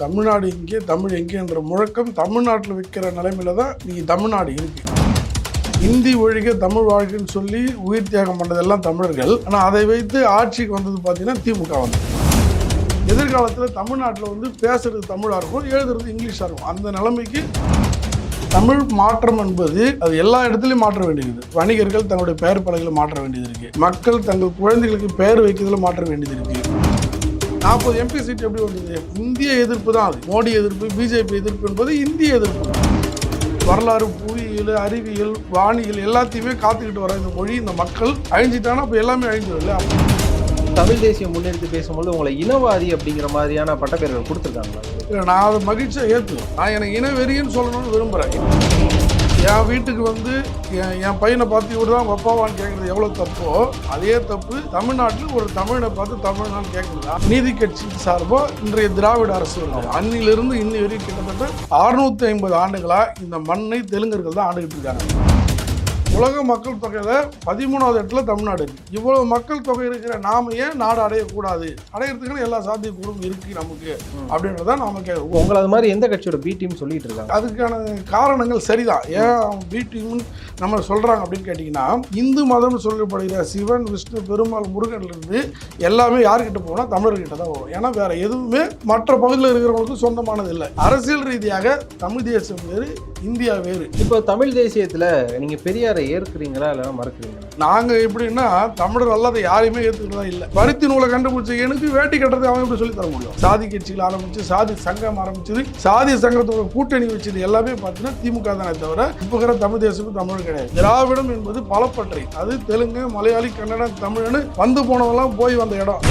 தமிழ்நாடு இங்கே தமிழ் எங்கேன்ற முழக்கம் தமிழ்நாட்டில் விற்கிற நிலைமையில தான் நீங்கள் தமிழ்நாடு இருக்கு. இந்தி ஒழிக தமிழ் வாழ்க்கைன்னு சொல்லி உயிர் தியாகம் பண்ணதெல்லாம் தமிழர்கள். ஆனால் அதை வைத்து ஆட்சிக்கு வந்தது பார்த்தீங்கன்னா திமுக வந்து. எதிர்காலத்தில் தமிழ்நாட்டில் வந்து பேசுறது தமிழாக இருக்கும் எழுதுறது இங்கிலீஷாக இருக்கும். அந்த நிலைமைக்கு தமிழ் மாற்றம் என்பது அது எல்லா இடத்துலையும் மாற்ற வேண்டியது. வணிகர்கள் தங்களுடைய பெயர் பலகையில் மாற்ற வேண்டியது இருக்கு. மக்கள் தங்கள் குழந்தைகளுக்கு பெயர் வைக்கிறதுல மாற்ற வேண்டியது இருக்குது நாற்பது எம்பி சீட் எப்படி வந்தது இந்திய எதிர்ப்பு தான் அது. மோடி எதிர்ப்பு பிஜேபி எதிர்ப்பு என்பது இந்திய எதிர்ப்பு. வரலாறு புவியியல் அறிவியல் வானியல் எல்லாத்தையுமே காத்துக்கிட்டு வர இந்த மொழி இந்த மக்கள் அழிஞ்சிட்டானா அப்போ எல்லாமே அழிஞ்சிடும் இல்லையா? தமிழ் தேசியம் முன்னெடுத்து பேசும்போது உங்களை இனவாதி அப்படிங்கிற மாதிரியான பட்டப்பெயர்கள் கொடுத்துருக்காங்களா? இல்லை நான் அதை மகிழ்ச்சியாக ஏற்றுவேன் நான் எனக்கு இனவெறின்னு சொல்லணும்னு விரும்புகிறேன் என் வீட்டுக்கு வந்து என் என் பையனை பார்த்து விடுதான் தான் கேட்குறது எவ்வளோ தப்போ அதே தப்பு தமிழ்நாட்டில் ஒரு தமிழனை பார்த்து தமிழ்னான்னு கேட்குறதா? நீதி கட்சி சார்பாக இன்றைய திராவிட அரசு அன்னிலிருந்து இன்னி வரைக்கும் கிட்டத்தட்ட அறுநூத்தி ஐம்பது ஆண்டுகளாக இந்த மண்ணை தெலுங்கர்கள் தான் ஆண்டுகிட்டு இருக்காங்க. உலக மக்கள் தொகையில் பதிமூணாவது இடத்துல தமிழ்நாடு இருக்கு. இவ்வளவு மக்கள் தொகை இருக்கிற நாம ஏன் நாடு அடையக்கூடாது? அடையிறதுக்குன்னு எல்லா சாத்தியக்கூறும் இருக்கு நமக்கு. அப்படின்றத நாம கேட்குறோம் உங்களை அது மாதிரி எந்த கட்சியோட பி டீம் சொல்லிட்டு இருக்காங்க? அதுக்கான காரணங்கள் சரிதான். ஏன் பி டீம்னு நம்ம சொல்கிறாங்க அப்படின்னு கேட்டிங்கன்னா இந்து மதம்னு சொல்லப்படுகிற சிவன் விஷ்ணு பெருமாள் முருகன்லேருந்து எல்லாமே யார்கிட்ட போனால் தமிழர்கிட்ட தான் வரும். ஏன்னா வேற எதுவுமே மற்ற பகுதியில் இருக்கிறவங்களுக்கு சொந்தமானது இல்லை. அரசியல் ரீதியாக தமிழ் தேசம் வேறு இந்தியா வேறு. இப்போ தமிழ் தேசியத்துல நீங்க பெரியாரை ஏற்கிறீங்களா இல்லைன்னா மறக்கிறீங்களா? நாங்கள் எப்படின்னா தமிழர் அல்லாத யாரையுமே ஏற்றுக்கிறதா இல்லை. பருத்தி நூலை கண்டுபிடிச்ச எனக்கு வேட்டி கட்டுறது அவன் எப்படி சொல்லி தர முடியும்? சாதி கட்சிகள் ஆரம்பிச்சு சாதி சங்கம் ஆரம்பிச்சது சாதி சங்கத்தோட கூட்டணி வச்சது எல்லாமே பார்த்தீங்கன்னா திமுக தானே தவிர இப்போ இருக்கிற தமிழ் தேசமும் தமிழ் கிடையாது. திராவிடம் என்பது பலப்பற்றை. அது தெலுங்கு மலையாளி கன்னடம் தமிழ்னு வந்து போனவெல்லாம் போய் வந்த இடம்.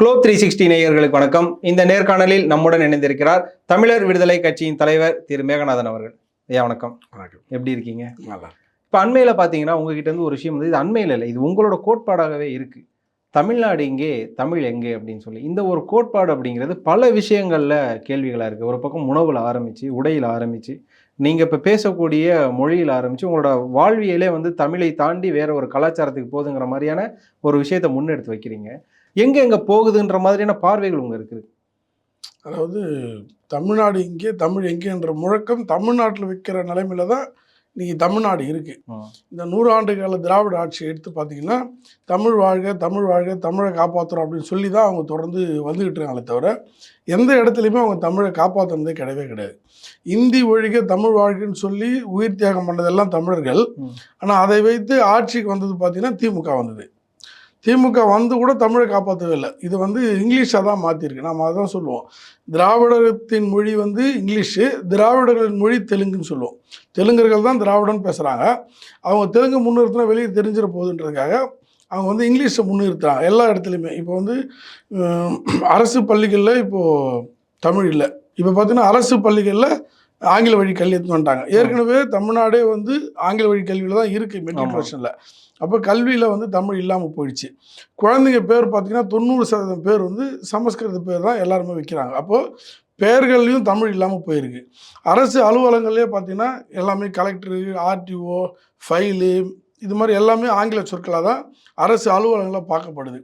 குளோப் த்ரீ சிக்ஸ்டி நேயர்களுக்கு வணக்கம். இந்த நேர்காணலில் நம்முடன் இணைந்திருக்கிறார் தமிழர் விடுதலை கட்சியின் தலைவர் திரு மேகநாதன் அவர்கள். ஐயா வணக்கம். எப்படி இருக்கீங்க? நல்லா இப்போ அண்மையில் பார்த்தீங்கன்னா உங்ககிட்ட இருந்து ஒரு விஷயம் வந்து இது அண்மையில் இல்லை இது உங்களோட கோட்பாடாகவே இருக்கு. தமிழ்நாடு எங்கே தமிழ் எங்கே அப்படின்னு சொல்லி. இந்த ஒரு கோட்பாடு அப்படிங்கிறது பல விஷயங்களில் கேள்விகளாக இருக்குது ஒரு பக்கம் உணவில் ஆரம்பித்து உடையில் ஆரம்பித்து நீங்கள் இப்போ பேசக்கூடிய மொழியில் ஆரம்பித்து உங்களோட வாழ்வியலே வந்து தமிழை தாண்டி வேற ஒரு கலாச்சாரத்துக்கு போகுதுங்கிற மாதிரியான ஒரு விஷயத்தை முன்னெடுத்து வைக்கிறீங்க. எங்கே எங்கே போகுதுன்ற மாதிரியான பார்வைகள் உங்க இருக்குது? அதாவது தமிழ்நாடு இங்கே தமிழ் எங்கேன்ற முழக்கம் தமிழ்நாட்டில் விற்கிற நிலைமையில தான் நீ தமிழ்நாடு இருக்கு. இந்த நூறாண்டு கால திராவிட ஆட்சி எடுத்து பார்த்தீங்கன்னா தமிழ் வாழ்க தமிழ் வாழ்க தமிழை காப்பாற்றுறோம் அப்படின்னு சொல்லி தான் அவங்க தொடர்ந்து வந்துக்கிட்டு இருக்காங்களே தவிர எந்த இடத்துலையுமே அவங்க தமிழை காப்பாற்றுனதே கிடையவே கிடையாது. இந்தி ஒழிக தமிழ் வாழ்க்கைன்னு சொல்லி உயிர் தியாகம் பண்ணதெல்லாம் தமிழர்கள். ஆனால் அதை வைத்து ஆட்சிக்கு வந்தது பார்த்தீங்கன்னா திமுக வந்தது. திமுக வந்து கூட தமிழை காப்பாற்றவே இல்லை இது வந்து இங்கிலீஷாக தான் மாற்றிருக்கு நம்ம அதான் சொல்லுவோம். திராவிடத்தின் மொழி வந்து இங்கிலீஷு திராவிடர்களின் மொழி தெலுங்குன்னு சொல்லுவோம். தெலுங்கர்கள் தான் திராவிடன்னு பேசுகிறாங்க அவங்க தெலுங்கு முன்னிறுத்தினா வெளியே தெரிஞ்சிட போகுதுன்றதுக்காக அவங்க வந்து இங்கிலீஷை முன்னிறுத்துறாங்க. எல்லா இடத்துலையுமே. இப்போ வந்து அரசு பள்ளிகளில் இப்போது தமிழ் இல்லை. இப்போ பார்த்தீங்கன்னா அரசு பள்ளிகளில் ஆங்கில வழி கல்வி எடுத்துன்னு வந்துட்டாங்க. ஏற்கனவே தமிழ்நாடே வந்து ஆங்கில வழி கல்வியில் தான் இருக்குது ஆமா. மெட்ரிகுலேஷனில் அப்போ கல்வியில் வந்து தமிழ் இல்லாமல் போயிடுச்சு. குழந்தைங்க பேர் பார்த்தீங்கன்னா தொண்ணூறு சதவீதம் பேர் வந்து சமஸ்கிருத பேர் தான் எல்லாருமே வைக்கிறாங்க. அப்போது பெயர்கள்லையும் தமிழ் இல்லாமல் போயிருக்கு. அரசு அலுவலகங்கள்லேயே பார்த்தீங்கன்னா எல்லாமே கலெக்டரு ஆர்டிஓ ஃபைலு இது மாதிரி எல்லாமே ஆங்கில சொற்களாக தான் அரசு அலுவலகங்களில் பார்க்கப்படுது.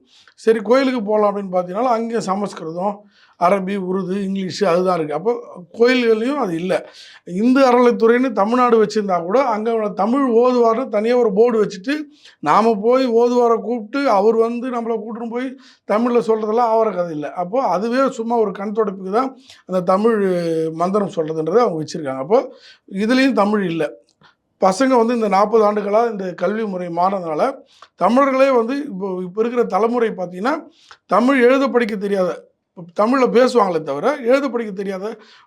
சரி கோயிலுக்கு போகலாம் அப்படின்னு பார்த்தீங்கன்னா அங்கே சமஸ்கிருதம் அரபி உருது இங்கிலீஷு அதுதான் இருக்குது அப்போ கோயில்கள்லையும் அது இல்லை. இந்து அறநிலைத்துறைன்னு தமிழ்நாடு வச்சுருந்தா கூட அங்கே தமிழ் ஓதுவார்னு தனியாக ஒரு போர்டு வச்சுட்டு நாம் போய் ஓதுவாரை கூப்பிட்டு அவர் வந்து நம்மளை கூட்டின்னு போய் தமிழில் சொல்கிறதெல்லாம் ஆவர கதை இல்லை. அப்போது அதுவே சும்மா ஒரு கண் தொடப்புக்கு தான் அந்த தமிழ் மந்திரம் சொல்கிறதுன்றதை அவங்க வச்சுருக்காங்க. அப்போது இதுலேயும் தமிழ் இல்லை. பசங்க வந்து இந்த நாற்பது ஆண்டுகளாக இந்த கல்வி முறை மாறினதுனால தமிழர்களே வந்து இப்போ இப்போ இருக்கிற தலைமுறை பார்த்திங்கன்னா தமிழ் எழுத படிக்க தெரியாத தமிழில் பேசுவாங்களே தவிர எழுத படிக்க தெரியாத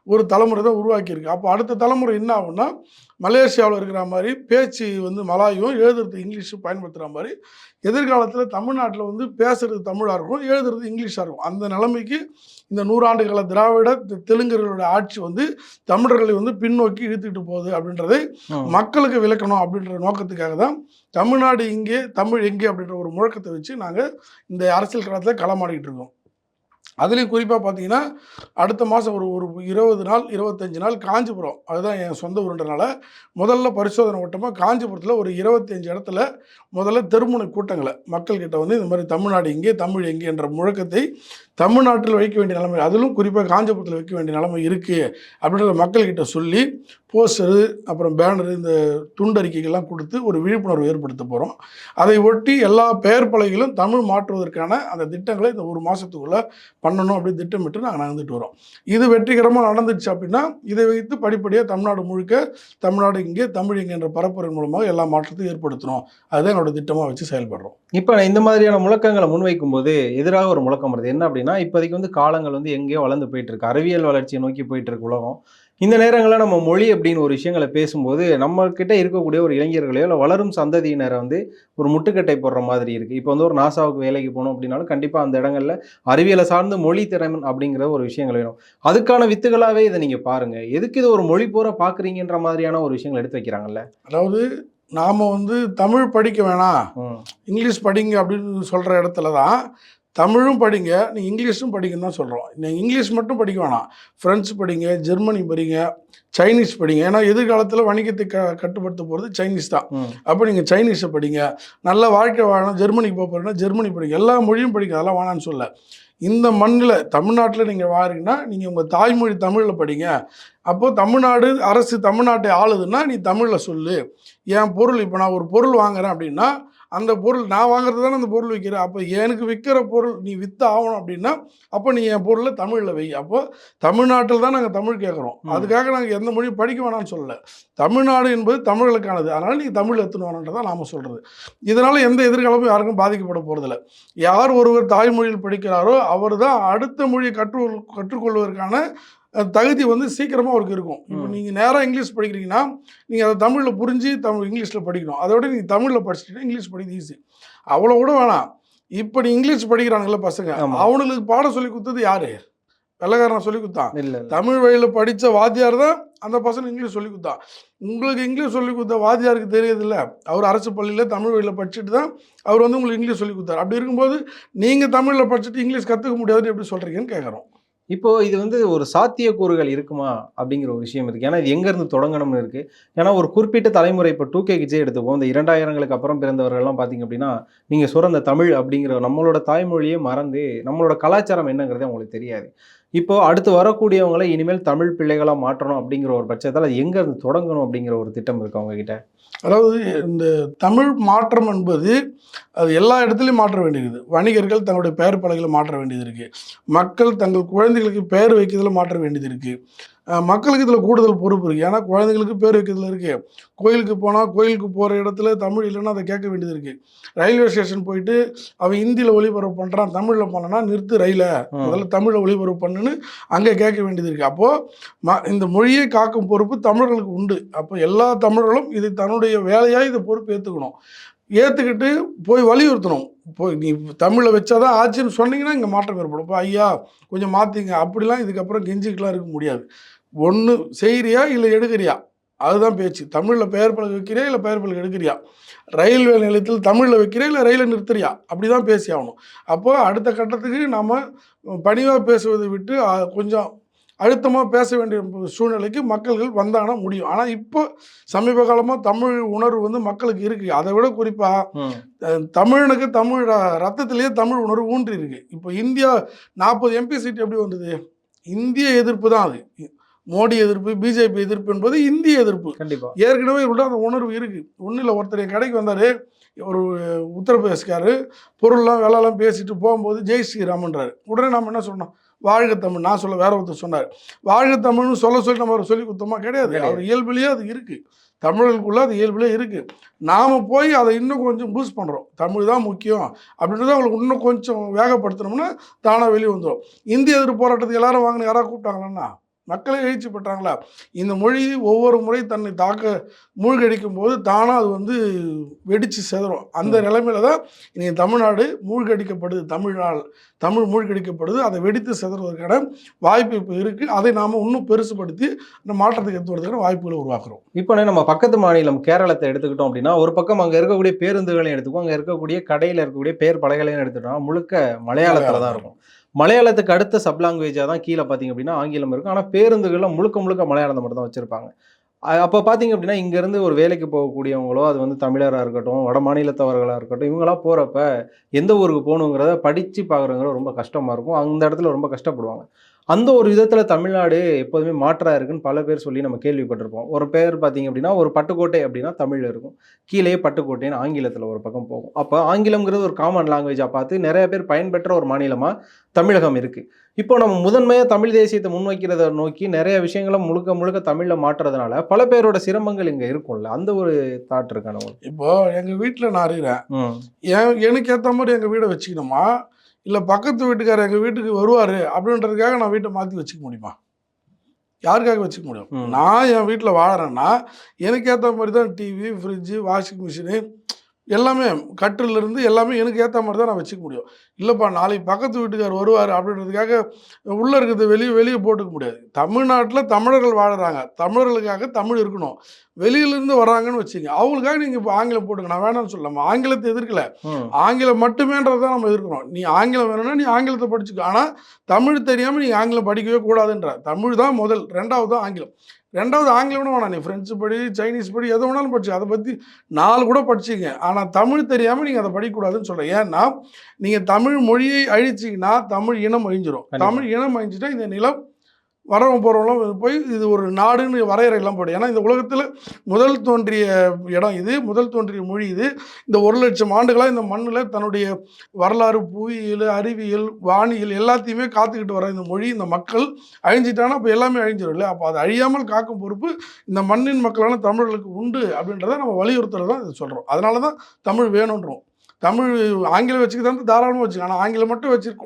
ஒரு தலைமுறை தான் உருவாக்கியிருக்கு. அப்போ அடுத்த தலைமுறை என்ன ஆகும்னா மலேசியாவில் இருக்கிற மாதிரி பேச்சு வந்து மலாயும் எழுதுறது இங்கிலீஷும் பயன்படுத்துகிற மாதிரி எதிர்காலத்தில் தமிழ்நாட்டில் வந்து பேசுறது தமிழாக இருக்கும் எழுதுறது இங்கிலீஷாக இருக்கும். அந்த நிலைமைக்கு இந்த நூறாண்டு கால திராவிட தெலுங்கர்களோட ஆட்சி வந்து தமிழர்களை வந்து பின்னோக்கி இழுத்துக்கிட்டு போகுது அப்படின்றதை மக்களுக்கு விளக்கணும் அப்படின்ற நோக்கத்துக்காக தான் தமிழ்நாடு இங்கே தமிழ் எங்கே அப்படின்ற ஒரு முழக்கத்தை வச்சு நாங்கள் இந்த அரசியல் களத்தில் களமாடிக்கிட்டு இருக்கோம். அதுலேயும் குறிப்பாக பார்த்தீங்கன்னா அடுத்த மாதம் ஒரு ஒரு இருபது நாள் இருபத்தஞ்சி நாள் காஞ்சிபுரம். அதுதான் என் சொந்த ஊருன்றனால முதல்ல பரிசோதனை ஓட்டமாக காஞ்சிபுரத்தில் ஒரு இருபத்தஞ்சி இடத்துல முதல்ல தெருமுனை கூட்டங்களை மக்கள்கிட்ட வந்து இந்த மாதிரி தமிழ்நாடு எங்கே தமிழ் எங்கே என்ற முழக்கத்தை தமிழ்நாட்டில் வைக்க வேண்டிய நிலைமை அதிலும் குறிப்பாக காஞ்சிபுரத்தில் வைக்க வேண்டிய நிலைமை இருக்குது அப்படின்றத மக்கள்கிட்ட சொல்லி போஸ்டரு அப்புறம் பேனரு இந்த துண்டறிக்கைகள்லாம் கொடுத்து ஒரு விழிப்புணர்வு ஏற்படுத்த போகிறோம் அதை ஒட்டி எல்லா பெயர் பலகைகளும் தமிழ் மாற்றுவதற்கான அந்த திட்டங்களை இந்த ஒரு மாதத்துக்குள்ளே பண்ணணும் அப்படின்னு திட்டமிட்டு நாங்கள் நடந்துட்டு வரோம். இது வெற்றிகரமாக நடந்துச்சு அப்படின்னா இதை வைத்து படிப்படியாக தமிழ்நாடு முழுக்க தமிழ்நாடு இங்கே தமிழ் இங்கே என்ற மூலமாக எல்லா மாற்றத்தையும் ஏற்படுத்தணும் அதுதான் என்னோட திட்டமாக வச்சு செயல்படுறோம். இப்போ இந்த மாதிரியான முழக்கங்களை முன்வைக்கும் போது எதிராக ஒரு முழக்கம் வருது. என்ன அப்படின்னா இப்போதைக்கு வந்து காலங்கள் வந்து எங்கேயோ வளர்ந்து போயிட்டு இருக்கு அறிவியல் வளர்ச்சியை நோக்கி போயிட்டு இருக்கு உலகம். இந்த நேரங்களில் நம்ம மொழி அப்படின்னு ஒரு விஷயங்களை பேசும்போது நம்ம கிட்ட இருக்கக்கூடிய ஒரு இளைஞர்களையோ இல்லை வளரும் சந்ததியினரை வந்து ஒரு முட்டுக்கட்டை போடுற மாதிரி இருக்கு. இப்போ வந்து ஒரு நாசாவுக்கு வேலைக்கு போகணும் அப்படின்னாலும் கண்டிப்பாக அந்த இடங்கள்ல அறிவியலை சார்ந்து மொழி திறன் அப்படிங்கிற ஒரு விஷயங்கள் வேணும். அதுக்கான வித்துகளாவே இதை நீங்க பாருங்க. எதுக்கு இது ஒரு மொழி போற பாக்குறீங்கன்ற மாதிரியான ஒரு விஷயங்கள் எடுத்து வைக்கிறாங்கல்ல? அதாவது நாம் வந்து தமிழ் படிக்க வேணாம். இங்கிலீஷ் படிங்க அப்படின்னு சொல்கிற இடத்துல தான் தமிழும் படிங்க நீங்கள் இங்கிலீஷும் படிங்கன்னு தான் சொல்கிறோம் நீங்கள் இங்கிலீஷ் மட்டும் படிக்க வேணாம். ஃப்ரெஞ்சு படிங்க ஜெர்மனி படிங்க சைனீஸ் படிங்க. ஏன்னா எதிர்காலத்தில் வணிகத்தை க கட்டுப்படுத்த போகிறது சைனீஸ் தான். அப்போ நீங்கள் சைனீஸை படிங்க. நல்ல வாழ்க்கை வாழணும். ஜெர்மனிக்கு போக போகிறீங்கன்னா ஜெர்மனி படிங்க. எல்லா மொழியும் படிங்க. அதெல்லாம் வேணான்னு சொல்ல. இந்த மண்ணில் தமிழ்நாட்டில் நீங்கள் வாரீங்கன்னா நீங்கள் உங்கள் தாய்மொழி தமிழில் படிங்க. அப்போது தமிழ்நாடு அரசு தமிழ்நாட்டை ஆளுதுன்னா நீ தமிழில் சொல்லு. என் பொருள் இப்போ நான் ஒரு பொருள் வாங்குறேன் அப்படின்னா அந்த பொருள் நான் வாங்குறது தானே அந்த பொருள் விற்கிறேன் அப்போ எனக்கு விற்கிற பொருள் நீ விற்று ஆகணும் அப்படின்னா அப்போ நீ என் பொருளை தமிழில் வை. அப்போ தமிழ்நாட்டில் தான் நாங்கள் தமிழ் கேட்குறோம். அதுக்காக நாங்கள் எந்த மொழியும் படிக்க வேணாம்னு சொல்லலை. தமிழ்நாடு என்பது தமிழுக்கானது அதனால் நீங்கள் தமிழ் எடுத்துன்னு வரணுன்றதான் நாம் சொல்கிறது இதனால் எந்த எதிர்காலமும் யாருக்கும் பாதிக்கப்பட போகிறதில்ல யார் ஒருவர் தாய்மொழியில் படிக்கிறாரோ அவர் தான் அடுத்த மொழியை கற்று கற்றுக்கொள்வதற்கான தகுதி வந்து சீக்கிரமாக அவருக்கு இருக்கும். இப்போ. நீங்கள் நேராக இங்கிலீஷ் படிக்கிறீங்கன்னா நீங்கள் அதை தமிழில் புரிஞ்சு தமிழ் இங்கிலீஷில் படிக்கணும். அதை விட நீங்கள் தமிழில் படிச்சுட்டீங்கன்னா இங்கிலீஷ் படிக்கிறது ஈஸி அவ்வளோ கூட வேணாம். இப்போ நீ இங்கிலீஷ் படிக்கிறாங்கல்ல பசங்க. அவனுக்கு பாடம் சொல்லி கொடுத்தது யாரு? வெள்ளக்காரன் சொல்லி கொடுத்தான். இல்ல. தமிழ் வழியில் படித்த வாத்தியார் தான் அந்த பசங்க இங்கிலீஷ் சொல்லி கொடுத்தான். உங்களுக்கு இங்கிலீஷ் சொல்லி கொடுத்த வாத்தியாருக்கு தெரியுதுல்ல? அவர் அரசு பள்ளியில் தமிழ் வழியில் படிச்சுட்டு தான் அவர் வந்து உங்களுக்கு இங்கிலீஷ் சொல்லி கொடுத்தாரு. அப்படி இருக்கும்போது நீங்கள் தமிழில் படிச்சுட்டு இங்கிலீஷ் கற்றுக்க முடியாதுன்னு எப்படி சொல்கிறீங்கன்னு கேட்குறோம் இப்போ இது வந்து ஒரு சாத்தியக்கூறுகள் இருக்குமா அப்படிங்கிற ஒரு விஷயம் இருக்கு. ஏன்னா இது எங்க இருந்து தொடங்கணும்னு இருக்கு. ஏன்னா ஒரு குறிப்பிட்ட தலைமுறை இப்போ டூ கே கிஜே எடுத்துப்போம். இந்த இரண்டாயிரங்களுக்கு அப்புறம் பிறந்தவர்கள்லாம் பார்த்தீங்க அப்படின்னா நீங்க சொல்ற அந்த தமிழ் அப்படிங்கிற நம்மளோட தாய்மொழியே மறந்து நம்மளோட கலாச்சாரம் என்னங்கிறதே அவங்களுக்கு தெரியாது. இப்போ அடுத்து வரக்கூடியவங்களை இனிமேல் தமிழ் பிள்ளைகளாக மாற்றணும் அப்படிங்கிற ஒரு பட்சத்தில் அது இருந்து தொடங்கணும் அப்படிங்கிற ஒரு திட்டம் இருக்கு அவங்கக்கிட்ட அதாவது இந்த தமிழ் மாற்றம் என்பது அது எல்லா இடத்துலையும் மாற்ற வேண்டியது. வணிகர்கள் தங்களுடைய பெயர் பலகையில் மாற்ற வேண்டியது இருக்குது மக்கள் தங்கள் குழந்தைகளுக்கு பெயர் வைக்கிறதுல மாற்ற வேண்டியது இருக்குது மக்களுக்கு இதில் கூடுதல் பொறுப்பு இருக்குது ஏன்னா குழந்தைகளுக்கு பேர் வைக்கிறதுல இருக்குது கோயிலுக்கு போனால் கோயிலுக்கு போகிற இடத்துல தமிழ் இல்லைன்னா அதை கேட்க வேண்டியது இருக்குது ரயில்வே ஸ்டேஷன் போயிட்டு அவன் ஹிந்தியில் ஒளிபரப்பு பண்ணுறான் தமிழில் பண்ணனா நிறுத்து ரயிலை. முதல்ல தமிழில் ஒளிபரப்பு பண்ணுன்னு அங்கே கேட்க வேண்டியது இருக்குது அப்போது ம இந்த மொழியை காக்கும் பொறுப்பு தமிழர்களுக்கு உண்டு. அப்போ எல்லா தமிழர்களும் இது தன்னுடைய வேலையாக இதை பொறுப்பு ஏற்றுக்கணும் ஏற்றுக்கிட்டு போய் வலியுறுத்தணும். போய் நீ தமிழை வச்சாதான் ஆச்சுன்னு சொன்னீங்கன்னா இங்கே மாற்றம் ஏற்படும். இப்போ ஐயா கொஞ்சம் மாற்றிங்க அப்படிலாம் இதுக்கப்புறம் கெஞ்சிக்கலாம் இருக்க முடியாது. ஒன்று செய்கிறியா இல்லை எடுக்கிறியா? அதுதான் பேச்சு. தமிழில் பெயர் பலகை வைக்கிறியா இல்லை பெயர் பலகை எடுக்கிறியா? ரயில்வே நிலையத்தில் தமிழில் வைக்கிறியா இல்லை ரயிலை நிறுத்துறியா? அப்படி தான் பேசி ஆகணும். அப்போ அடுத்த கட்டத்துக்கு நம்ம பணிவாக பேசுவதை விட்டு கொஞ்சம் அழுத்தமாக பேச வேண்டிய சூழ்நிலைக்கு மக்கள்கள் வந்தாங்கன்னா முடியும். ஆனால் இப்போ சமீப காலமாக தமிழ் உணர்வு வந்து மக்களுக்கு இருக்குது அதை விட குறிப்பாக தமிழனுக்கு தமிழ் ரத்தத்திலேயே தமிழ் உணர்வு ஊன்றி இருக்கு இப்போ இந்தியா நாற்பது எம்பி சீட் எப்படி வந்தது? இந்திய எதிர்ப்பு தான் அது. மோடி எதிர்ப்பு பிஜேபி எதிர்ப்பு என்பது இந்திய எதிர்ப்பு. கண்டிப்பா. ஏற்கனவே உள்ள அந்த உணர்வு இருக்கு. ஒன்றும் இல்லை ஒருத்தர் என் கடைக்கு வந்தார் ஒரு உத்தரப்பிரதேஷ்காரு பொருள்லாம் விலைலாம் பேசிட்டு போகும்போது ஜெய் ஸ்ரீராமன்றாரு. உடனே நம்ம என்ன சொன்னோம்? வாழ்க தமிழ். நான் சொல்ல வேற ஒருத்தர் சொன்னார். வாழ்க தமிழ்னு சொல்ல சொல்லி நம்ம அவரை சொல்லி கொடுத்தோமா? கிடையாது. அவர் இயல்பிலேயே அது இருக்கு. தமிழர்களுக்குள்ள அது இயல்பிலே இருக்கு. நாம போய் அதை இன்னும் கொஞ்சம் பூஸ்ட் பண்ணுறோம் தமிழ் தான் முக்கியம் அப்படின்றத அவங்களுக்கு இன்னும் கொஞ்சம் வேகப்படுத்தினோம்னா தானாக வெளியே வந்துடும் இந்திய எதிர்ப்பு போராட்டத்துக்கு எல்லாரும் வாங்கின யாராவது கூப்பிட்டாங்களான்னா மக்களே எழுச்சி பெற்றாங்களா? இந்த மொழி ஒவ்வொரு முறை தன்னை தாக்க மூழ்கடிக்கும் போது தானாக அது வந்து வெடித்து செதறும். அந்த நிலைமையில தான் இன்னைக்கு தமிழ்நாடு மூழ்கடிக்கப்படுது. தமிழால் தமிழ் மூழ்கடிக்கப்படுது. அதை வெடித்து செதறுவதற்கான வாய்ப்பு இப்போ இருக்குது அதை நாம் இன்னும் பெருசுபடுத்தி இந்த மாற்றத்துக்கு எடுத்து வரதுக்கான வாய்ப்புகளை உருவாக்குறோம். இப்போ நம்ம பக்கத்து மாநிலம் கேரளத்தை எடுத்துக்கிட்டோம் அப்படின்னா ஒரு பக்கம் அங்க இருக்கக்கூடிய பேருந்துகளையும் எடுத்துக்குவோம். அங்க இருக்கக்கூடிய கடையில இருக்கக்கூடிய பேர் பலகைகளையும் எடுத்துட்டோம் முழுக்க மலையாளத்துல தான் இருக்கும். மலையாளத்துக்கு அடுத்த சப் லாங்குவேஜாக தான் கீழே பார்த்தீங்க அப்படின்னா ஆங்கிலம் இருக்கும். ஆனால் பேருந்துகளில் முழுக்க முழுக்க மலையாளத்தை மட்டும் தான் வச்சுருப்பாங்க அப்போ பார்த்தீங்க அப்படின்னா இங்கேருந்து ஒரு வேலைக்கு போகக்கூடியவங்களோ அது வந்து தமிழராக இருக்கட்டும் வட மாநிலத்தவர்களாக இருக்கட்டும் இவங்களாம் போகிறப்ப எந்த ஊருக்கு போகணுங்கிறத படித்து பார்க்குறவங்க ரொம்ப கஷ்டமாக இருக்கும். அந்த இடத்துல ரொம்ப கஷ்டப்படுவாங்க. அந்த ஒரு விதத்தில் தமிழ்நாடு எப்போதுமே மாற்றா இருக்குன்னு பல பேர் சொல்லி நம்ம கேள்விப்பட்டிருப்போம். ஒரு பேர் பார்த்தீங்க அப்படின்னா ஒரு பட்டுக்கோட்டை அப்படின்னா தமிழில் இருக்கும். கீழே பட்டுக்கோட்டைன்னு ஆங்கிலத்தில் ஒரு பக்கம் போகும். அப்போ ஆங்கிலம்ங்கிறது ஒரு காமன் லாங்குவேஜாக பார்த்து நிறைய பேர் பயன்பெற்ற ஒரு மாநிலமாக தமிழகம் இருக்குது இப்போ நம்ம முதன்மையாக தமிழ் தேசியத்தை முன்வைக்கிறத நோக்கி நிறைய விஷயங்களை முழுக்க முழுக்க தமிழில் மாற்றுறதுனால பல பேரோட சிரமங்கள் இங்கே இருக்கும்ல. அந்த ஒரு தாட் இருக்கான உங்களுக்கு இப்போ எங்கள் வீட்டில் நான் என் எனக்கு ஏற்ற மாதிரி எங்கள் வீடை வச்சுக்கணுமா? இல்லை பக்கத்து வீட்டுக்காரர் எங்கள் வீட்டுக்கு வருவார் அப்படின்றதுக்காக நான் வீட்டை மாற்றி வச்சுக்க முடியுமா யாருக்காக வச்சுக்க முடியும். நான் என் வீட்டில் வாழறேன்னா எனக்கு ஏற்ற மாதிரி தான் டிவி ஃப்ரிட்ஜு வாஷிங் மிஷினு எல்லாமே கட்டில் இருந்து எல்லாமே எனக்கு ஏற்ற மாதிரி தான் நான் வச்சுக்க முடியும். இல்லைப்பா நாளைக்கு பக்கத்து வீட்டுக்கார் வருவார் அப்படின்றதுக்காக உள்ளே இருக்கிறது வெளியே வெளியே போட்டுக்க முடியாது. தமிழ்நாட்டில் தமிழர்கள் வாழுறாங்க. தமிழர்களுக்காக தமிழ் இருக்கணும். வெளியிலேருந்து வராங்கன்னு வச்சுங்க. அவங்களுக்காக நீங்கள் இப்போ ஆங்கிலம் போட்டுங்க. நான் வேணாம்னு சொல்லலாமா ஆங்கிலத்தை எதிர்க்கல. ஆங்கிலம் மட்டுமேன்றதை தான் நம்ம எதிர்க்கிறோம் நீ ஆங்கிலம் வேணும்னா நீ ஆங்கிலத்தை படிச்சுக்க. ஆனால் தமிழ் தெரியாமல் நீ ஆங்கிலம் படிக்கவே கூடாதுன்ற. தமிழ் தான் முதல். ரெண்டாவது தான் ஆங்கிலம். ரெண்டாவது ஆங்கிலம்னு வேணாம் நீ ஃப்ரெஞ்சு படி சைனீஸ் படி எதை வேணாலும் படிச்சு அதை பற்றி நாலு கூட படிச்சிங்க. ஆனால் தமிழ் தெரியாமல் நீங்கள் அதை படிக்கக்கூடாதுன்னு சொல்கிறேன் ஏன்னா நீங்கள் தமிழ் மொழியை அழிச்சிங்கன்னா தமிழ் இனம் அழிஞ்சிரும். கண்டிப்பா. தமிழ் இனம் அழிஞ்சிட்டா இந்த நிலம் வரவங்க போகிறவங்களாம் போய் இது ஒரு நாடுன்னு வரையறை எல்லாம் போடும் ஏன்னா இந்த உலகத்தில் முதல் தோன்றிய இடம் இது முதல் தோன்றிய மொழி இது. இந்த ஒரு லட்சம் ஆண்டுகளாக இந்த மண்ணில் தன்னுடைய வரலாறு புவியியல் அறிவியல் வானியல் எல்லாத்தையுமே காத்துக்கிட்டு வர இந்த மொழி இந்த மக்கள் அழிஞ்சிட்டானா அப்போ எல்லாமே அழிஞ்சிடும் இல்லை அப்போ அது அழியாமல் காக்கும் பொறுப்பு இந்த மண்ணின் மக்களான தமிழர்களுக்கு உண்டு அப்படின்றத நம்ம வலியுறுத்துறது தான் இது சொல்கிறோம் அதனால தான் தமிழ் வேணுன்றோம். தமிழ் ஆங்கிலம் வச்சுக்க தான் தாராளமாக வச்சுக்கோங்க ஆனால் ஆங்கிலம் மட்டும் வச்சுக்க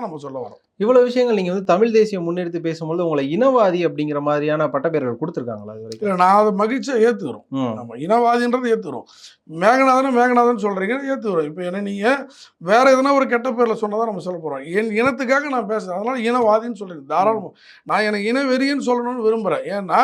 நம்ம சொல்ல வரோம் இவ்வளவு விஷயங்கள் நீங்க வந்து தமிழ் தேசியம் முன்னெடுத்து பேசும்போது உங்களை இனவாதி அப்படிங்கிற மாதிரியான பட்டப்பேர்கள் கொடுத்துருக்காங்களா இது வரைக்கும்? நான் அதை மகிழ்ச்சியாக ஏற்றுக்கிறோம் நம்ம இனவாதின்றது ஏற்றுக்கிறோம் மேகநாதனை மேகநாதன் சொல்கிறீங்க ஏற்றுக்கிறோம் இப்போ என்ன நீங்கள் வேற எதனா ஒரு கெட்ட பேரில் சொன்னதான் நம்ம சொல்ல போகிறோம் என் இனத்துக்காக நான் பேசுகிறேன் அதனால இனவாதின்னு சொல்லுங்க தாராளமாக நான் எனக்கு இன வெறின்னு சொல்லணும்னு விரும்புகிறேன் ஏன்னா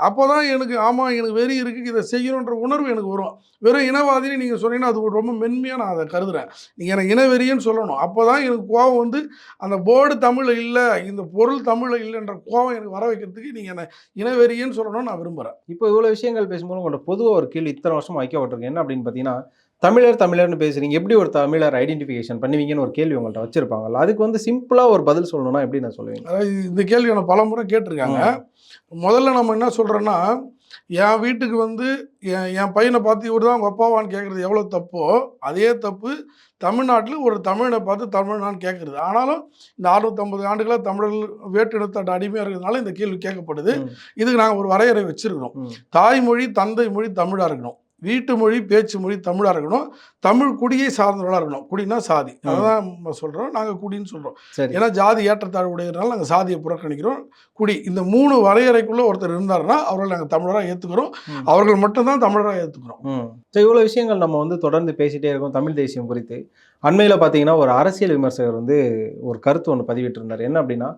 அப்போ தான் எனக்கு ஆமாம் எனக்கு வெறி இருக்குது இதை செய்யணுன்ற உணர்வு எனக்கு வரும். வெறும் இனவாதின்னு நீங்கள் சொன்னீங்கன்னா அது ரொம்ப மென்மையாக நான் அதை கருதுறேன். நீங்கள் எனக்கு இனவெறின்னு சொல்லணும். அப்போ தான் எனக்கு கோபம் வந்து அந்த போர்டு தமிழில் இல்லை இந்த பொருள் தமிழில் இல்லைன்ற கோபம் எனக்கு வர வைக்கிறதுக்கு நீங்கள் என்னை இனவெறின்னு சொல்லணும்னு நான் விரும்புகிறேன் இப்போ இவ்வளோ விஷயங்கள் பேசும்போது உங்களோட பொதுவாக ஒரு கேள்வி இத்தனை வருஷம் வைக்கப்பட்டிருக்கு என்ன அப்படின்னு பார்த்தீங்கன்னா தமிழர் தமிழர்னு பேசுறீங்க. எப்படி ஒரு தமிழர் ஐடென்டிஃபிகேஷன் பண்ணுவீங்கன்னு ஒரு கேள்வி உங்கள்ட்ட வச்சிருப்பாங்கல்ல. அதுக்கு வந்து சிம்பிளா ஒரு பதில் சொல்லணும்னா எப்படி நான் அதாவது இந்த கேள்வி நான் பல முறை கேட்டிருக்காங்க. முதல்ல நம்ம என்ன சொல்கிறோன்னா என் வீட்டுக்கு வந்து என் என் பையனை பார்த்து இவர் தான் அப்பாவான்னு கேட்குறது எவ்வளோ தப்போ அதே தப்பு தமிழ்நாட்டில் ஒரு தமிழனை பார்த்து தமிழனான்னு கேட்குறது ஆனாலும் இந்த அறுநூத்தம்பது ஆண்டுகளாக தமிழர்கள் வேற்றினத்தாட்ட அடிமையாக இருக்கிறதுனால இந்த கேள்வி கேட்கப்படுது. இதுக்கு நாங்கள் ஒரு வரையறை வச்சிருக்கிறோம். தாய்மொழி தந்தை மொழி தமிழாக இருக்கணும். வீட்டு மொழி பேச்சு மொழி தமிழாக இருக்கணும். தமிழ் குடியை சார்ந்தவர்களாக இருக்கணும். குடினா சாதி. அதான் நம்ம சொல்கிறோம் நாங்கள் குடின்னு சொல்கிறோம் ஏன்னா ஜாதி ஏற்றத்தாழ்வு உடையதுனால நாங்கள் சாதியை புறக்கணிக்கிறோம். குடி. இந்த மூணு வரையறைக்குள்ளே ஒருத்தர் இருந்தாருன்னா அவர்களை நாங்கள் தமிழராக ஏற்றுக்கிறோம். அவர்கள் மட்டும்தான் தமிழராக ஏற்றுக்கிறோம் ஸோ இவ்வளோ விஷயங்கள் நம்ம வந்து தொடர்ந்து பேசிட்டே இருக்கோம் தமிழ் தேசியம் குறித்து. அண்மையில் பார்த்தீங்கன்னா ஒரு அரசியல் விமர்சகர் வந்து ஒரு கருத்து ஒன்று பதிவிட்டிருந்தார். என்ன அப்படின்னா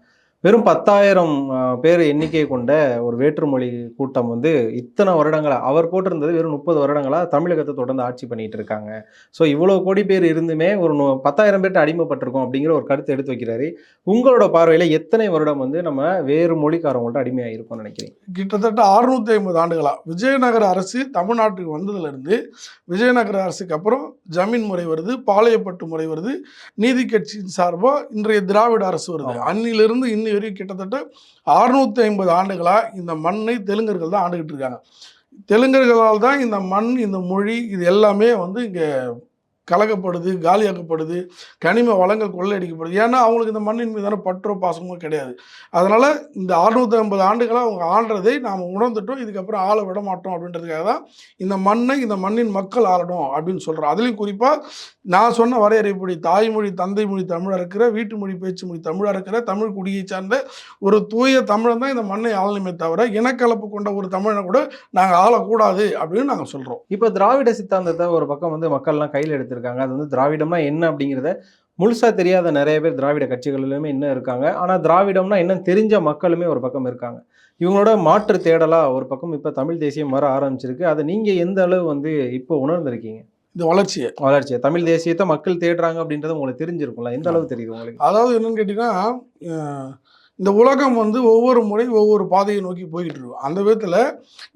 வெறும் பத்தாயிரம் பேர் எண்ணிக்கை கொண்ட ஒரு வேற்றுமொழி கூட்டம் வந்து இத்தனை வருடங்களா அவர் போட்டிருந்தது வெறும் முப்பது வருடங்களா தமிழகத்தை தொடர்ந்து ஆட்சி பண்ணிட்டு இருக்காங்க. ஸோ இவ்வளோ கோடி பேர் இருந்துமே ஒரு பத்தாயிரம் பேர்ட்ட அடிமைப்பட்டிருக்கோம் அப்படிங்கிற ஒரு கருத்தை எடுத்து வைக்கிறாரு. உங்களோட பார்வையில் எத்தனை வருடம் வந்து நம்ம வேறு மொழிக்காரவங்கள்ட்ட அடிமையாக இருக்கோம்னு நினைக்கிறீங்க? கிட்டத்தட்ட அறுநூத்தி ஐம்பது ஆண்டுகளாக விஜயநகர அரசு தமிழ்நாட்டுக்கு வந்ததுலேருந்து விஜயநகர அரசுக்கு அப்புறம் ஜமீன் முறை வருது பாளையப்பட்டு முறை வருது நீதி கட்சியின் சார்பாக இன்றைய திராவிட அரசு வருது. அன்னிலிருந்து இன்னி வரைக்கும் கிட்டத்தட்ட அறுநூத்தி ஐம்பது ஆண்டுகளாக இந்த மண்ணை தெலுங்கர்கள் தான் ஆண்டுகிட்டு இருக்காங்க. தெலுங்கர்களால் தான் இந்த மண் இந்த மொழி இது எல்லாமே வந்து இங்கே கலக்கப்படுது காலியாக்கப்படுது கனிம வளங்கள் கொள்ளையடிக்கப்படுது. ஏன்னா அவங்களுக்கு இந்த மண்ணின் மீதான பற்றோ பாசமோ கிடையாது. அதனால் இந்த அறுநூத்தி ஐம்பது ஆண்டுகளாக அவங்க ஆள்றதை நாம் உணர்ந்துட்டோம். இதுக்கப்புறம் ஆள விட மாட்டோம் அப்படின்றதுக்காக தான் இந்த மண்ணை இந்த மண்ணின் மக்கள் ஆளணும் அப்படின்னு சொல்கிறோம் அதுலேயும் குறிப்பாக நான் சொன்ன வரையறைப்படி தாய்மொழி தந்தை மொழி தமிழாக இருக்கிற வீட்டு மொழி பேச்சு மொழி தமிழாக இருக்கிற தமிழ் குடியை சார்ந்த ஒரு தூய தமிழன் தான் இந்த மண்ணை ஆளணுமே தவிர இனக்கலப்பு கொண்ட ஒரு தமிழனை கூட நாங்கள் ஆளக்கூடாது அப்படின்னு நாங்கள் சொல்கிறோம் இப்போ திராவிட சித்தாந்தத்தை ஒரு பக்கம் வந்து மக்கள்லாம் கையில் எடுத்திருக்காங்க. அது வந்து திராவிடம்னா என்ன அப்படிங்கிறத முழுசாக தெரியாத நிறைய பேர் திராவிட கட்சிகளிலுமே இன்னும் இருக்காங்க. ஆனால் திராவிடம்னா என்ன தெரிஞ்ச மக்களுமே ஒரு பக்கம் இருக்காங்க. இவங்களோட மாற்று தேடலாக ஒரு பக்கம் இப்போ தமிழ் தேசியம் வர ஆரம்பிச்சிருக்கு. அதை நீங்கள் எந்த அளவு வந்து இப்போ உணர்ந்திருக்கீங்க? இந்த வளர்ச்சியை. வளர்ச்சி தமிழ் தேசியத்தை மக்கள் தேடுறாங்க அப்படின்றது உங்களுக்கு தெரிஞ்சிருக்கும்ல? எந்த அளவு தெரியுது உங்களுக்கு? அதாவது என்னன்னு கேட்டிங்கன்னா இந்த உலகம் வந்து ஒவ்வொரு முறை ஒவ்வொரு பாதையை நோக்கி போய்கிட்டு இருக்கும் அந்த விதத்தில்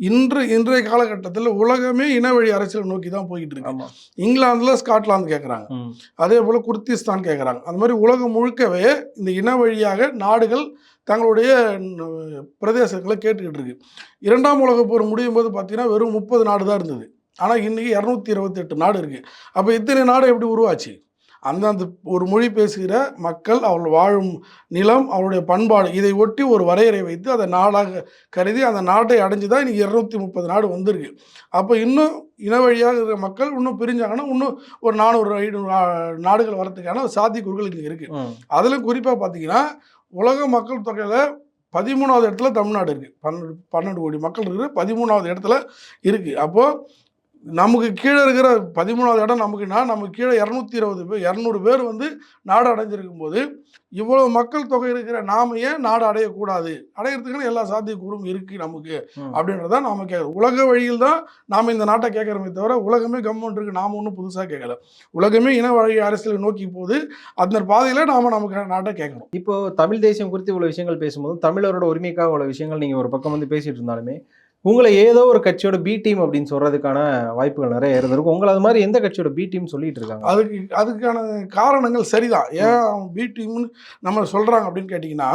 இன்று இன்றைய காலகட்டத்தில் உலகமே இனவழி அரசியல் நோக்கி தான் போய்கிட்டு இருக்கு. இங்கிலாந்துல ஸ்காட்லாந்து கேட்குறாங்க. அதே போல் குர்திஸ்தான் கேட்குறாங்க அந்த மாதிரி உலகம் முழுக்கவே இந்த இன வழியாக நாடுகள் தங்களுடைய பிரதேசங்களை கேட்டுக்கிட்டு இருக்கு. இரண்டாம் உலகப் போர் முடியும் போது பார்த்தீங்கன்னா வெறும் முப்பது நாடு தான் இருந்தது. ஆனால் இன்றைக்கி இரநூத்தி இருபத்தெட்டு நாடு இருக்குது அப்போ இத்தனை நாடு எப்படி உருவாச்சு? அந்தந்த ஒரு மொழி பேசுகிற மக்கள் அவர்கள் வாழும் நிலம் அவருடைய பண்பாடு இதை ஒட்டி ஒரு வரையறை வைத்து அதை நாடாக கருதி அந்த நாட்டை அடைஞ்சு தான் இன்றைக்கி இரநூத்தி முப்பது நாடு வந்திருக்கு. அப்போ இன்னும் இன வழியாக இருக்கிற மக்கள் இன்னும் பிரிஞ்சாங்கன்னா இன்னும் ஒரு நானூறு ஐநூறு நாடுகள் வரதுக்கான சாத்தியக்கூறுகள் இங்கே இருக்குது. அதில் குறிப்பாக பார்த்தீங்கன்னா உலக மக்கள் தொகையில் பதிமூணாவது இடத்துல தமிழ்நாடு இருக்குது பன்னெண்டு பன்னெண்டு கோடி மக்கள் இருக்கிற பதிமூணாவது இடத்துல இருக்குது அப்போது நமக்கு கீழே இருக்கிற பதிமூணாவது இடம் நமக்குன்னா நமக்கு கீழே இரநூத்தி இருபது பேர் இரநூறு பேர் வந்து நாடு அடைஞ்சிருக்கும் போது இவ்வளவு மக்கள் தொகை இருக்கிற நாம ஏன் நாடு அடையக்கூடாது? அடையிறதுக்குன்னு எல்லா சாத்தியக்கூறும் இருக்குது நமக்கு. அப்படின்றத நாம கேட்குறோம் உலக வழியில் தான் நாம் இந்த நாட்டை கேட்குறோமே தவிர உலகமே கவர்மெண்ட் இருக்கு நாம ஒன்றும் புதுசாக கேட்கல. உலகமே இன வழி அரசியலை நோக்கி போகுது. அந்த பாதையில் நாம் நமக்கு நாட்டை கேட்குறோம் இப்போ தமிழ் தேசியம் குறித்து இவ்வளவு விஷயங்கள் பேசும்போது தமிழரோட உரிமைக்காக இவ்வளவு விஷயங்கள் நீங்க ஒரு பக்கம் வந்து பேசிட்டு இருந்தாலுமே உங்களை ஏதோ ஒரு கட்சியோட பி டீம் அப்படின்னு சொல்றதுக்கான வாய்ப்புகள் நிறைய இருந்திருக்கும். உங்களை அது மாதிரி எந்த கட்சியோட பி டீம் சொல்லிட்டு இருக்காங்க? அதுக்கு அதுக்கான காரணங்கள் சரிதான். ஏன் அவன் பி டீம்னு நம்ம சொல்கிறாங்க அப்படின்னு கேட்டிங்கன்னா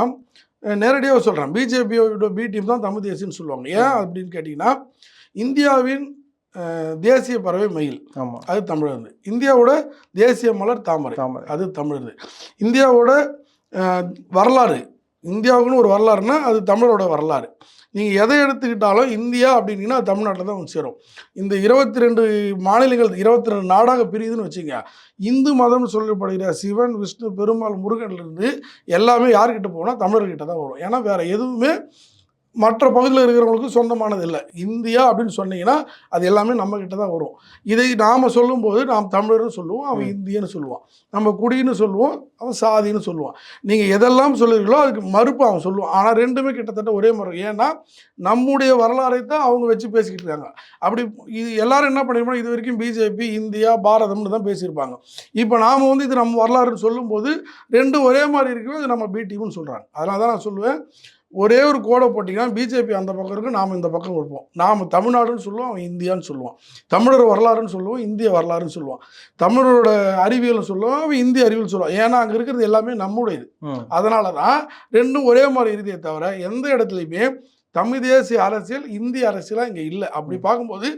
நேரடியாக சொல்கிறேன் பிஜேபியோட பி டீம் தான் தமிழ் தேசியம்னு சொல்லுவாங்க. ஏன் அப்படின்னு கேட்டிங்கன்னா இந்தியாவின் தேசிய பறவை மயில். ஆமா. அது தமிழர் இந்தியாவோட தேசிய மலர் தாமரை. தாமரை. அது தமிழர் இந்தியாவோட வரலாறு. இந்தியாவுக்குன்னு ஒரு வரலாறுனா அது தமிழரோட வரலாறு. நீங்கள் எதை எடுத்துக்கிட்டாலும் இந்தியா அப்படின்னீங்கன்னா அது தமிழ்நாட்டில் தான் வந்து சேரும். இந்த இருபத்தி ரெண்டு மாநிலங்கள் இருபத்தி ரெண்டு நாடாக பிரியுதுன்னு வச்சுங்க இந்து மதம்னு சொல்லப்படுகிற சிவன் விஷ்ணு பெருமாள் முருகன்லேருந்து எல்லாமே யார்கிட்ட போனால் தமிழர்கிட்ட தான் வரும். ஏன்னா வேறு எதுவுமே மற்ற பகுதியில் இருக்கிறவங்களுக்கு சொந்தமானது இல்லை இந்தியா அப்படின்னு சொன்னீங்கன்னா அது எல்லாமே நம்ம கிட்ட தான் வரும். இதை நாம் சொல்லும்போது நாம் தமிழர்னு சொல்லுவோம் அவன். இந்தியன்னு சொல்லுவான். நம்ம குடின்னு சொல்லுவோம் அவன் சாதின்னு சொல்லுவான். நீங்கள் எதெல்லாம் சொல்லுறீங்களோ அதுக்கு மறுப்பு அவன் சொல்லுவான். ஆனால் ரெண்டுமே கிட்டத்தட்ட ஒரே மாதிரி ஏன்னா நம்முடைய வரலாறை தான் அவங்க வச்சு பேசிக்கிட்டு இருக்காங்க. அப்படி இது எல்லாரும் என்ன பண்ணிருப்போம் இது வரைக்கும் பிஜேபி இந்தியா பாரதம்னு தான் பேசியிருப்பாங்க. இப்போ நாம் வந்து இது நம்ம வரலாறுன்னு சொல்லும்போது ரெண்டும் ஒரே மாதிரி இருக்கவே அது நம்ம பி டீம்னு சொல்கிறாங்க அதனால தான் நான் சொல்லுவேன் ஒரே ஒரு கோடை போட்டிங்கன்னா பிஜேபி அந்த பக்கம் இருக்கும் நாம் இந்த பக்கம் இருப்போம் நாம் தமிழ்நாடுன்னு சொல்லுவோம் அவன் இந்தியான்னு சொல்லுவான். தமிழர் வரலாறுன்னு சொல்லுவோம் இந்திய வரலாறுன்னு சொல்லுவான். தமிழரோட அறிவியல்னு சொல்லுவோம் அவன் இந்திய அறிவியல் சொல்லுவான். ஏன்னா அங்கே இருக்கிறது எல்லாமே நம்முடையது. அதனால தான் ரெண்டும் ஒரே மாதிரி இருக்குதே தவிர எந்த இடத்துலையுமே தமிழ் தேசிய அரசியல் இந்திய அரசியலாக இங்கே இல்லை. அப்படி பார்க்கும்போது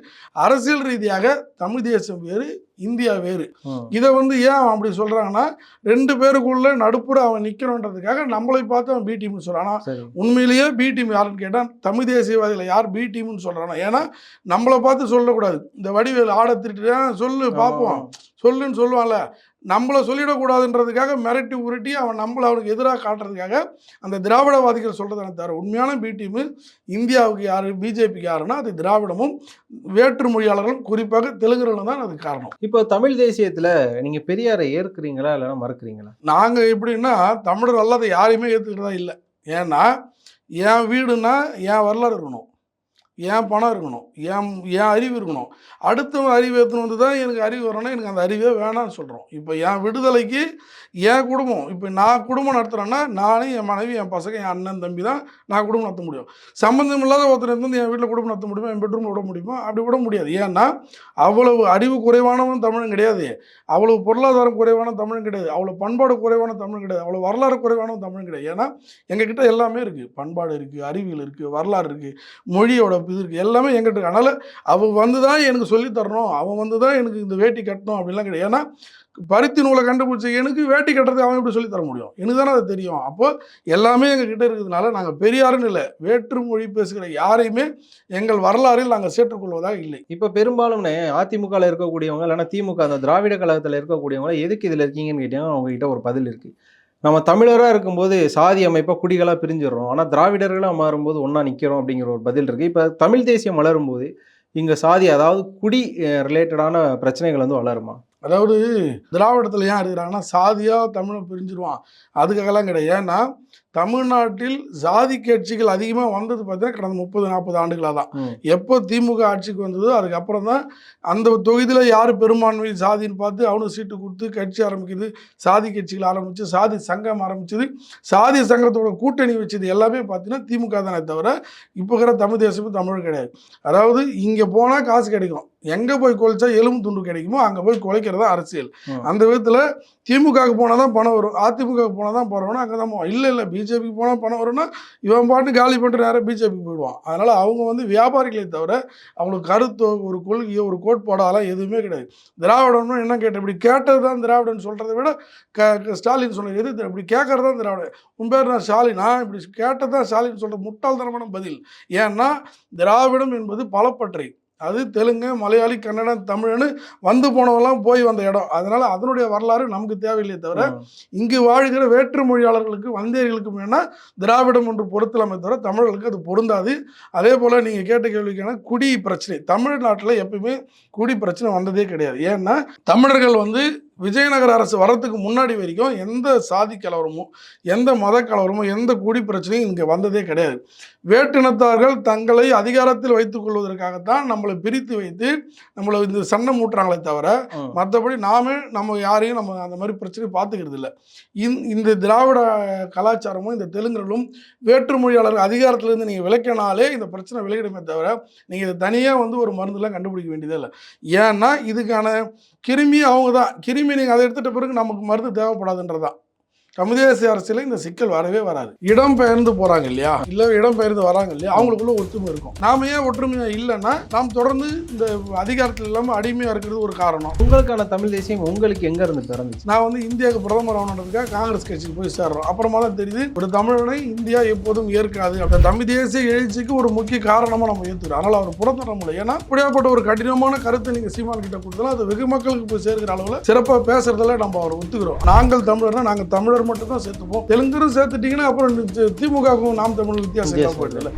அரசியல் ரீதியாக தமிழ் தேசம் வேறு இந்தியா வேறு. இதை வந்து ஏன் அவன் அப்படி சொல்கிறாங்கன்னா ரெண்டு பேருக்குள்ள நடுப்புற அவன் நிற்கணுன்றதுக்காக நம்மளை பார்த்து அவன் பி டீம்னு சொல்கிறான் ஆனால் உண்மையிலேயே பி டீம் யாருன்னு கேட்டால் தமிழ் தேசியவாதிகள் யார் பி டீம்னு சொல்கிறானா ஏன்னா நம்மளை பார்த்து சொல்லக்கூடாது. இந்த வடிவேல் ஆட திருட்டு சொல்லு பார்ப்போம் சொல்லுன்னு சொல்லுவான்ல. நம்மளை சொல்லிடக்கூடாதுன்றதுக்காக மிரட்டி உருட்டி அவன் நம்மளை அவனுக்கு எதிராக காட்டுறதுக்காக அந்த திராவிடவாதிகள் சொல்கிறதான தவிர உண்மையான பி டீமு இந்தியாவுக்கு யார் பிஜேபிக்கு யாருன்னா அது திராவிடமும் வேற்று மொழியாளர்களும் குறிப்பாக தெலுங்குகளும் தான் அதுக்கு காரணம். இப்போ தமிழ் தேசியத்துல நீங்க பெரியாரை ஏற்கிறீங்களா இல்லைன்னா மறுக்கிறீங்களா? நாங்கள் எப்படின்னா தமிழர் அல்லாத யாரையுமே ஏற்றுக்கிறதா இல்லை. ஏன்னா என் வீடுனா என் வரலாறு இருக்கணும். என் பணம் இருக்கணும் என் என் அறிவு இருக்கணும். அடுத்தவன் அறிவு எடுத்துன்னு வந்து தான் எனக்கு அறிவு வரணும்னா எனக்கு அந்த அறிவே வேணாம்னு சொல்கிறோம் இப்போ என் விடுதலைக்கு என் குடும்பம் இப்போ நான் குடும்பம் நடத்துகிறேன்னா நானும் என் மனைவி என் பசங்க என் அண்ணன் தம்பி தான் நான் குடும்பம் நடத்த முடியும். சம்மந்தம் இல்லாத ஒருத்தர் இருந்து என் வீட்டில் குடும்பம் நடத்த முடியுமா? என் பெட்ரூம் விட முடியுமா? அப்படி விட முடியாது. ஏன்னா அவ்வளவு அறிவு குறைவானவன் தமிழன் கிடையாது. அவ்வளவு பொருளாதாரம் குறைவான தமிழன் கிடையாது. அவ்வளோ பண்பாடு குறைவான தமிழன் கிடையாது. அவ்வளோ வரலாறு குறைவான தமிழன் கிடையாது. ஏன்னா எங்ககிட்ட எல்லாமே இருக்குது பண்பாடு இருக்குது அறிவியல் இருக்குது வரலாறு இருக்குது மொழியோட இது இருக்குது எல்லாமே எங்கிட்ட இருக்கு. அதனால் அவன் வந்து தான் எனக்கு சொல்லி தரணும். அவன் வந்து தான் எனக்கு இந்த வேட்டி கட்டணும் அப்படிலாம் கிடையாது. ஏன்னா பருத்தி நூலை கண்டுபிடிச்ச எனக்கு வேட்டி கட்டுறது அவன் எப்படி சொல்லி தர முடியும்? எனக்கு தானே அது தெரியும். அப்போ எல்லாமே எங்ககிட்ட இருக்கிறதுனால நாங்கள் பெரியாருன்னு இல்லை வேற்று மொழி பேசுகிற யாரையுமே எங்கள் வரலாறில் நாங்கள் சேர்த்துக்கொள்வதாக இல்லை. இப்போ பெரும்பாலும்னே அதிமுகவில் இருக்கக்கூடியவங்க இல்லைன்னா திமுக அந்த திராவிட கழகத்தில் இருக்கக்கூடியவங்க எதுக்கு இதில் இருக்கீங்கன்னு கேட்டீங்கன்னா அவங்ககிட்ட ஒரு பதில் இருக்குது நம்ம தமிழராக இருக்கும்போது சாதி அமைப்பாக குடிகளாக பிரிஞ்சிடறோம். ஆனால் திராவிடர்களாக மாறும்போது ஒன்றா நிற்கிறோம் அப்படிங்கிற ஒரு பதில் இருக்குது இப்போ தமிழ் தேசியம் வளரும்போது இங்கே சாதி அதாவது குடி ரிலேட்டடான பிரச்சனைகள் வந்து வளருமா? அதாவது திராவிடத்தில் ஏன் இருக்கிறாங்கன்னா சாதியாக தமிழை பிரிஞ்சிருவான். அதுக்காகலாம் கிடையாது. ஏன்னா தமிழ்நாட்டில் சாதி கட்சிகள் அதிகமாக வந்தது பார்த்தீங்கன்னா கடந்த முப்பது நாற்பது ஆண்டுகளாக தான். எப்போ திமுக ஆட்சிக்கு வந்ததோ அதுக்கப்புறம் தான் அந்த தொகுதியில் யார் பெரும்பான்மை சாதின்னு பார்த்து அவனுக்கு சீட்டு கொடுத்து கட்சி ஆரம்பிக்குது சாதி கட்சிகள் ஆரம்பிச்சு சாதி சங்கம் ஆரம்பிச்சது சாதி சங்கத்தோட கூட்டணி வச்சது எல்லாமே பார்த்தீங்கன்னா திமுக தானே தவிர இப்போ இருக்கிற தமிழ் தேசமும் தமிழ் கிடையாது. அதாவது இங்கே போனால் காசு கிடைக்கும். எங்கே போய் கொலைச்சா எலும்பு துண்டு கிடைக்குமோ அங்கே போய் குலைக்கிறது அரசியல். அந்த விதத்தில் திமுகவுக்கு போனால் தான் பணம் வரும். அதிமுகவுக்கு போனால் தான் பணம் வரும். அங்கே தான் இல்லை இல்லை பிஜேபிக்கு போனால் பணம் வரும்னா இவன் பாட்டு காலி பண்ணிட்டு நேரம் பிஜேபிக்கு போயிடுவான். அதனால் அவங்க வந்து வியாபாரிகளே தவிர அவங்களுக்கு கருத்தோ ஒரு கொள்கையோ ஒரு கோட்பாடோ அதெல்லாம் எதுவுமே கிடையாது. திராவிடம்னு என்ன கேட்ட இப்படி கேட்டது தான் திராவிடன் சொல்கிறத விட க ஸ்டாலின் சொன்ன எது இப்படி கேட்கறது தான் திராவிடன் உன் பேர் நான் ஸ்டாலினா இப்படி கேட்டது தான் ஸ்டாலின் சொல்கிற முட்டாள்தனமான பதில். ஏன்னா திராவிடம் என்பது பலப்பற்றை. அது தெலுங்கு மலையாளி கன்னடம் தமிழ்னு வந்து போனவெல்லாம் போய் வந்த இடம். அதனால அதனுடைய வரலாறு நமக்கு தேவையில்லையே தவிர. இங்கு வாழ்கிற வேற்று மொழியாளர்களுக்கு வந்தேரிகளுக்கு வேணா திராவிடம் என்று பொருத்தலாமே தவிர தமிழர்களுக்கு அது பொருந்தாது. அதே போல் நீங்கள் கேட்ட கேள்விக்கான குடி பிரச்சனை. தமிழ்நாட்டில் எப்பயுமே குடி பிரச்சனை வந்ததே கிடையாது. ஏன்னா தமிழர்கள் வந்து விஜயநகர அரசு வரத்துக்கு முன்னாடி வரைக்கும் எந்த சாதி கலவரமோ எந்த மத கலவரமோ எந்த குடி பிரச்சனையும் இங்கே வந்ததே கிடையாது. வேற்றினத்தார்கள் தங்களை அதிகாரத்தில் வைத்துக் கொள்வதற்காகத்தான் நம்மளை பிரித்து வைத்து நம்மளை இந்த சண்டை மூட்டுறாங்களே தவிர. மற்றபடி நாம நம்ம யாரையும் நம்ம அந்த மாதிரி பிரச்சனை பார்த்துக்கிறது இல்லை. இந் இந்த திராவிட கலாச்சாரமும் இந்த தெலுங்கர்களும் வேற்றுமொழியாளர் அதிகாரத்திலேருந்து நீங்கள் விளக்கினாலே இந்த பிரச்சனை விலகிடுமே தவிர நீங்கள் இதை தனியாக வந்து ஒரு மருந்துலாம் கண்டுபிடிக்க வேண்டியதே இல்லை. ஏன்னா இதுக்கான கிருமி அவங்க தான் கிருமி மீனிங் அதை எடுத்துகிட்ட பிறகு நமக்கு மருந்து தேவைப்படாதுன்றதான் தமிழ் தேசிய அரசியல இந்த சிக்கல் வரவே வராது. இடம் பெயர்ந்து போறாங்க இல்லையா? இல்ல இடம் பெயர்ந்து வராங்க இல்லையா? அவங்களுக்குள்ள ஒற்றுமை இருக்கும். நாம ஏன் ஒற்றுமையா இல்லைன்னா நாம் தொடர்ந்து இந்த அதிகாரத்தில் இல்லாம அடிமையா இருக்கிறது ஒரு காரணம். உங்களுக்கான தமிழ் தேசியம் உங்களுக்கு எங்க இருந்து பிறந்துச்சு? நான் வந்து இந்தியாவுக்கு பிரதமர் ஆகணுன்றதுக்காக காங்கிரஸ் கட்சிக்கு போய் சேர்றோம். அப்புறமா தான் தெரியுது ஒரு தமிழனை இந்தியா எப்போதும் ஏற்காது. அந்த தமிழ் தேசிய எழுச்சிக்கு ஒரு முக்கிய காரணமா நம்ம ஏற்றுக்கிறோம் அதனால அவர் புறத்தர முடியல. ஏன்னா இப்படியாப்பட்ட ஒரு கடினமான கருத்தை நீங்க சீமான் கிட்ட கொடுத்தாலும் அது வெகு மக்களுக்கு போய் சேர்க்கிற அளவுல சிறப்பா பேசுறதுல நம்ம அவர் ஒத்துக்கிறோம். நாங்கள் தமிழர்னா நாங்க தமிழர் மட்டும் தான் சேர்த்துப்போம். தெலுங்கரும் சேர்த்துட்டீங்கன்னா அப்புறம் தி- திமுகவுக்கும் நாம் தமிழ் வித்தியாசம் போயிடுது